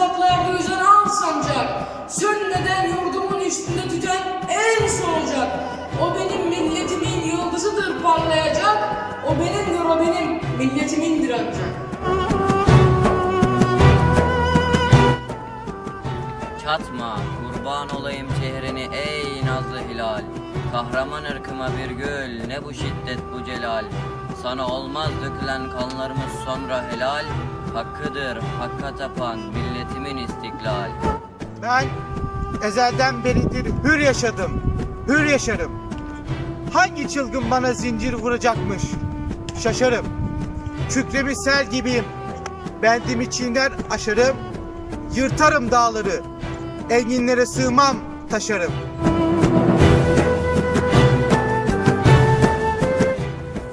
şafaklarda yüzen al sancak. Sönmeden yurdumun üstünde tüten el solacak. O benim milletimin yıldızıdır parlayacak. O benimdir o benim milletimindir ancak. Çatma, kurban olayım çehreni ey nazlı hilal. Kahraman ırkıma bir gül, ne bu şiddet bu celal. Sana olmaz dökülen kanlarımız sonra helal. Hakkıdır, hakka tapan milletimin istiklal. Ben ezelden beridir hür yaşadım, hür yaşarım. Hangi çılgın bana zincir vuracakmış? Şaşarım. Kükremiş sel gibiyim. Bendimi çiğner aşarım. Yırtarım dağları. Enginlere sığmam taşarım.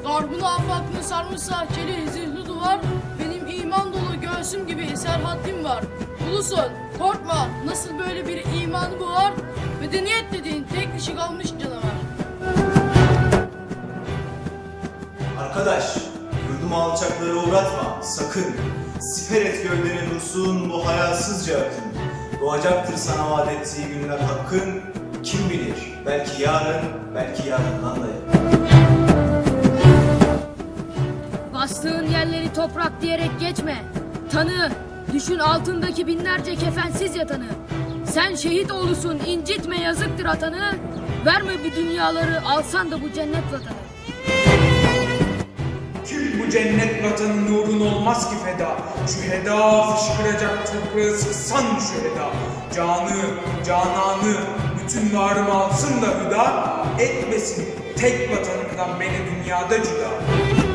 Garbını afakını sarmışsa çeli zihni duvar göğsüm gibi eser haddim var Ulusun korkma nasıl böyle bir imanı bu var Medeniyet dediğin tek dişi kalmış canavar Arkadaş, yurdumu alçaklara uğratma, sakın. Siper et gövdeni dursun bu hayasızca akın. Doğacaktır sana vaat ettiği günler hakkın. Kim bilir, belki yarın, belki yarından da yakın. Bastığın yerleri toprak diyerek geçme. Tanı, düşün altındaki binlerce kefensiz yatanı. Sen şehit oğlusun, incitme yazıktır atanı. Verme bir dünyaları, alsan da bu cennet vatanı. Kül bu cennet vatanın nurun olmaz ki feda. Şu heda fışkıracak toprağı sıksan şu heda. Canı, cananı, bütün varımı alsın da hüda. Etmesin tek vatanından beni dünyada cüda.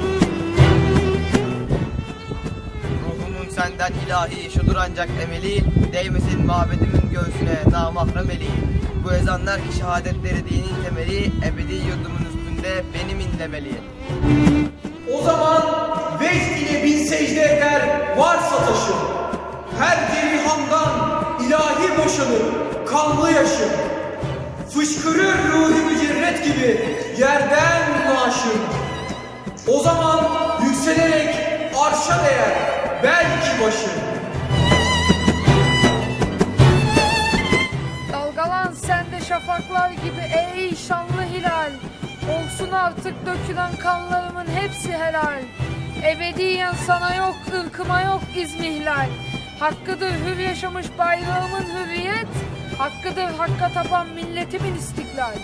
Senden ilahi şudur ancak emeli Değmesin mabedimin göğsüne namahrem eli Bu ezanlar ki şehadetleri dinin temeli Ebedi yurdumun üstünde benim inlemeli O zaman vecd ile bin secde eder varsa taşım. Her gerihandan ilahi boşanır kanlı yaşım. Fışkırır ruhi mücerret gibi yerden naaşım. O zaman yükselerek arşa değer belki başım. Dalgalan sen de şafaklar gibi ey şanlı hilal. Olsun artık dökülen kanlarımın hepsi helal. Ebediyen sana yok, ırkıma yok izmihlal. Hakkıdır hür yaşamış bayrağımın hürriyet. Hakkıdır hakka tapan milletimin istiklal.